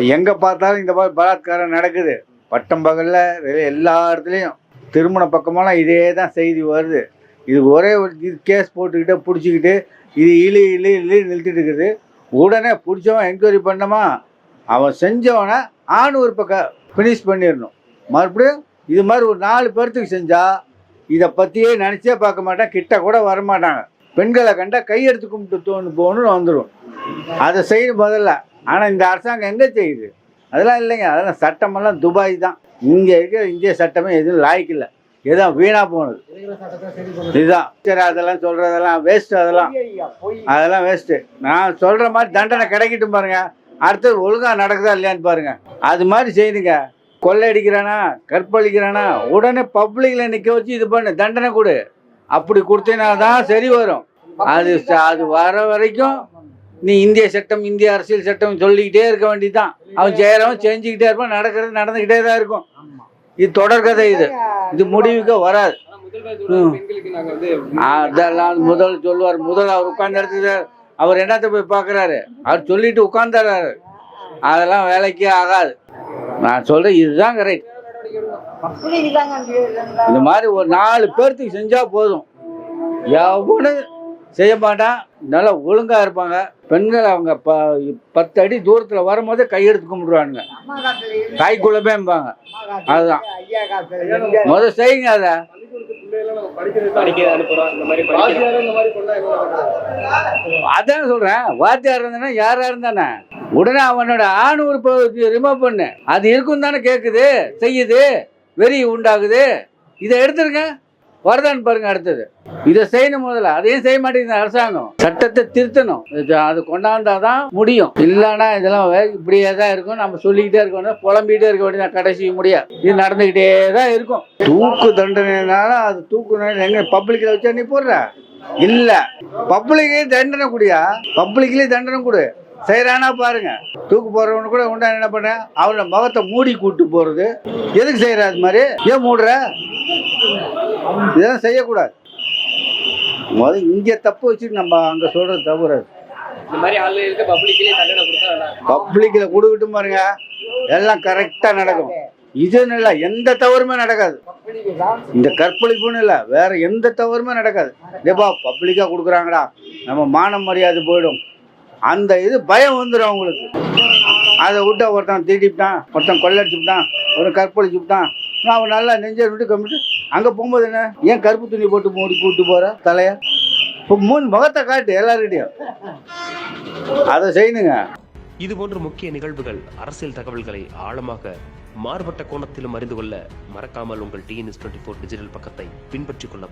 இப்போ எங்கே பார்த்தாலும் இந்த மாதிரி பலாத்காரம் நடக்குது. பட்டம் பகலில் எல்லா இடத்துலையும் திருமண பக்கமெல்லாம் இதே தான் செய்தி வருது. இது ஒரே ஒரு இது கேஸ் போட்டுக்கிட்டு பிடிச்சிக்கிட்டு இது இழு இழு இழு நிறுத்திட்டு இருக்குது. உடனே பிடிச்சவன் என்கொயரி பண்ணமா? அவன் செஞ்சவனை ஆண் ஒரு பக்கம் ஃபினிஷ் பண்ணிடணும். மறுபடியும் இது மாதிரி ஒரு நாலு பேர்த்துக்கு செஞ்சால் இதை பற்றியே நினச்சே பார்க்க மாட்டான் கிட்ட கூட வரமாட்டாங்க. பெண்களை கண்டா கையெடுத்து கும்பிட்டு தோணு போகணும்னு வந்துடும் அதை செய்யணும் முதல்ல ஆனால் இந்த அரசாங்கம் எங்கே செய்யுது? அதெல்லாம் இல்லைங்க. அதெல்லாம் சட்டமெல்லாம் துபாய் தான். இங்கே இருக்கிற இந்திய சட்டமே எதுவும் லாய்க்கு இல்லை எதுவும் வீணாக போனது. இதுதான். சரி அதெல்லாம் சொல்கிறதெல்லாம் வேஸ்ட்டு அதெல்லாம். அதெல்லாம் வேஸ்ட்டு நான் சொல்கிற மாதிரி தண்டனை கிடைக்கட்டும் பாருங்க. அடுத்தது ஒழுங்காக நடக்குதா இல்லையான்னு பாருங்க. அது மாதிரி செய்யுங்க கொள்ளையடிக்கிறானா கற்பழிக்கிறானா உடனே பப்ளிக்கில் நிற்க வச்சு இது பண்ணு. தண்டனை கொடு. அப்படி கொடுத்தீங்கன்னா தான் சரி வரும். அது அது வர வரைக்கும் நீ இந்திய சட்டம் இந்திய அரசியல் சட்டம் சொல்லிக்கிட்டே இருக்க வேண்டியதுதான். அவன் செய்யறவன் செஞ்சுக்கிட்டே இருப்பான் நடக்கிறது நடந்துக்கிட்டே தான் இருக்கும். இது தொடர்கதை இது. இது முடிவுக்கு வராது. அதெல்லாம் முதல் சொல்லுவார். முதல் அவர் உட்கார்ந்த இடத்துல அவர் என்னத்த போய் பார்க்குறாரு? அவர் சொல்லிட்டு உட்காந்துறாரு அதெல்லாம் வேலைக்கே ஆகாது. நான் சொல்றேன் இதுதான் கரெக்ட் இந்த மாதிரி ஒரு நாலு பேர்த்துக்கு செஞ்சா போதும். எவனும் செய்ய மாட்டான். நல்லா ஒழுங்கா இருப்பாங்க. பெண்கள் அவங்க ப பத்து அடி தூரத்தில் வரும்போதே கையெடுத்து கும்பிடுவானுங்க. தாய் குலமேம்பாங்க அதுதான். முதல் செய்யுங்க அதை. அதான் சொல்றேன். வாத்தியார் இருந்தானே யாரா இருந்தானே? உடனே அவனோட ஆண் உறுப்பை ரிமூவ் பண்ணு. அது இருக்கும் தானே கேட்குது செய்யுது வெறி உண்டாகுது. இதை எடுத்துருங்க. வருதான்னு பாருங்க அடுத்தது. இதை செய்யணும் முதல்ல. அதையும் செய்ய மாட்டேங்குது அரசாங்கம். சட்டத்தை திருத்தணும். இது அது கொண்டாந்தாதான் முடியும். இல்லைன்னா இதெல்லாம் வே- இப்படியே தான் இருக்கும். நம்ம சொல்லிக்கிட்டே இருக்கணும் புலம்பிக்கிட்டே இருக்க வேண்டியது கடைசி முடியாது. இது நடந்துக்கிட்டே தான் இருக்கும். தூக்கு தண்டனைனால அது தூக்கு எங்க பப்ளிக்கில் வச்சா நீ போடுற? இல்ல. பப்ளிக்கே தண்டனை குடியா? பப்ளிக்லயே தண்டனை கொடு. செய்யறானா பாருங்க. தூக்கு போறவனு கூட உண்டா என்ன பண்ண? அவனோட முகத்தை மூடி கூட்டு போறது. எதுக்கு செய்யற அது மாதிரி? ஏன் மூடுற? இதெல்லாம் செய்யக்கூடாது. முதல்ல இங்க தப்பு வச்சுட்டு நம்ம அங்க நல்லா இருக்கும். பப்ளிக்ல கொடுக்கிட்டு பாருங்க. எல்லாம் கரெக்டா நடக்கும். இதுன்னு இல்லை எந்த தவறுமே நடக்காது. இந்த கற்பழிப்புன்னு இல்லை வேற எந்த தவறுமே நடக்காது. ஏப்பா பப்ளிக்காக கொடுக்குறாங்கடா. நம்ம மான மரியாதை போயிடும். அந்த இது பயம் வந்துடும் அவங்களுக்கு. அதை விட்டா ஒருத்தன் திருடிவிட்டான் ஒருத்தன் கொள்ளடிச்சுட்டான் ஒரு கற்பழிச்சுட்டான். அவன் நல்லா நெஞ்சை விட்டு கம்பிட்டு அங்கே போகும்போது என்ன? ஏன் கருப்பு துணி போட்டு மூடி கூட்டு போகிற தலையை? இப்போ மூணு முகத்தை காட்டு எல்லாருக்கிட்டையும் அதை செய்யணுங்க. இது போன்ற முக்கிய நிகழ்வுகள் அரசியல் தகவல்களை ஆழமாக மாறுபட்ட கோணத்திலும் அறிந்து கொள்ள மறக்காமல் உங்கள் டிஎன்எஸ் டுவெண்ட்டி ஃபோர் டிஜிட்டல் பக்கத்தை பின்பற்றிக் கொள்ளவும்.